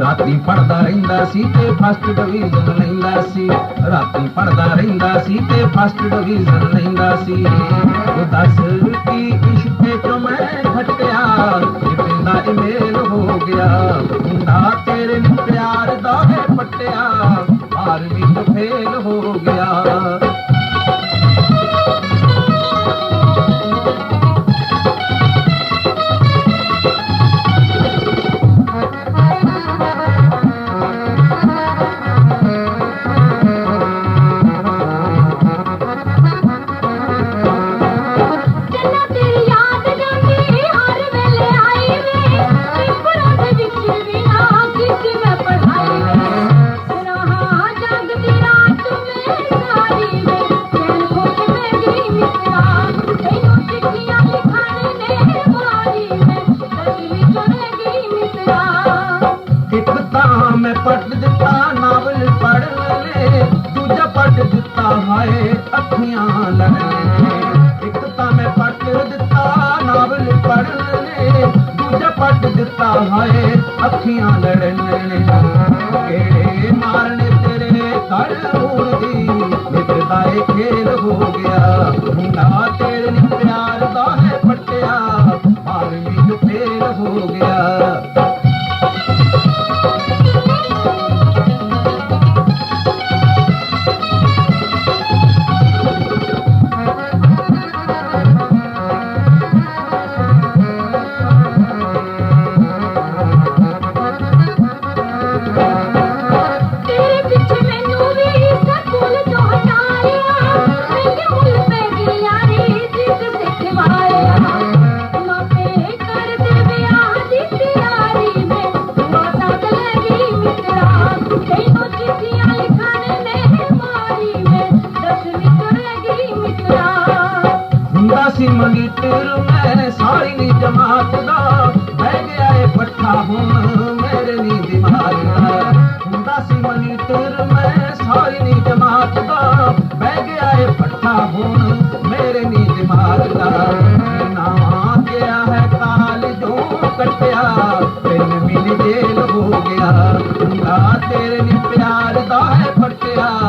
ਰਾਤੀ ਪੜਦਾ ਰਹਿੰਦਾ ਸੀ ਤੇ ਫਸਟ ਡਿਵੀਜ਼ਨ ਲੈਂਦਾ ਸੀ। ਰਾਤੀ ਪੜਦਾ ਰਹਿੰਦਾ ਸੀ ਤੇ ਫਸਟ ਡਿਵੀਜ਼ਨ ਲੈਂਦਾ ਸੀ। ਉਹ ਦੱਸ ਕੀ ਇਸ਼ਕੇ ਚੋਂ ਮੈਂ ਖਟਿਆ ਜਿਵੇਂ ਦਾ ਇਮੇਲ ਹੋ ਗਿਆ। ਹੁੰਦਾ ਤੇਰੇ ਨੂੰ ਪਿਆਰ ਦਾ ਹੈ ਪਟਿਆ ਆਰਮੀ ਤੋਂ ਫੇਲ ਹੋ ਗਿਆ। ਗਈ ਇੱਕ ਤਾਂ ਮੈਂ ਪੜ੍ਹ ਦਿੱਤਾ, ਨਾਵਲ ਪੜ੍ਹ ਲੈ ਦੂਜਾ ਪੜ੍ਹ ਦਿੱਤਾ, ਹਾਏ, ਅੱਖੀਆਂ ਲੜ ਲੈ ਇੱਕ ਤਾਂ ਮੈਂ ਪੜ੍ਹ ਦਿੱਤਾ, ਨਾਵਲ ਪੜ੍ਹ ਲੈ ਦੂਜਾ ਪੜ੍ਹ ਦਿੱਤਾ, ਹਾਏ, ਅੱਖੀਆਂ ਲੜਨ ਨੇ ਕਿਹੜੇ ਮਾਰਨੇ ਤੇਰੇ ਘਰ ਮੂਰਦੀ ਮਿੱਤਰਦਾ ਇਹ ਖੇਲ ਹੋ ਗਿਆ। ਮੁੰਡਾ ਤੇਰੇ ਨੀ ਪਿਆਰ ਦਾ ਹੈ ਪੱਟਿਆ। ਮਾਰ ਵਿੱਚ ਫੇਲ ਹੋ ਗਿਆ। ਸੀ ਮੰਗੀਟਰ ਮੈਂ ਸਾਰੀ ਨੀ ਜਮਾਤ ਦਾ। ਬਹਿ ਗਿਆ ਏ ਪੱਠਾ ਹੁਣ ਮੇਰੇ ਨੀ ਦਿਮਾਗ ਦਾ। ਹੁੰਦਾ ਸੀ ਮੰਗੀਟਰ ਮੈਂ ਸਾਰੀ ਨੀ ਜਮਾਤ ਦਾ। ਬਹਿ ਗਿਆ ਏ ਪੱਠਾ ਹੁਣ ਮੇਰੇ ਨੀ ਦਿਮਾਗ ਦਾ। ਨਾਵਾਂ ਗਿਆ ਹੈ ਕਾਲ ਜੋ ਕੱਟਿਆ, ਤਿੰਨ ਮਿਲ ਜੇਲ ਹੋ ਗਿਆ। ਹੁੰਦਾ ਤੇਰੇ ਨੀ ਪਿਆਰ ਦਾ ਹੈ ਫਟਿਆ।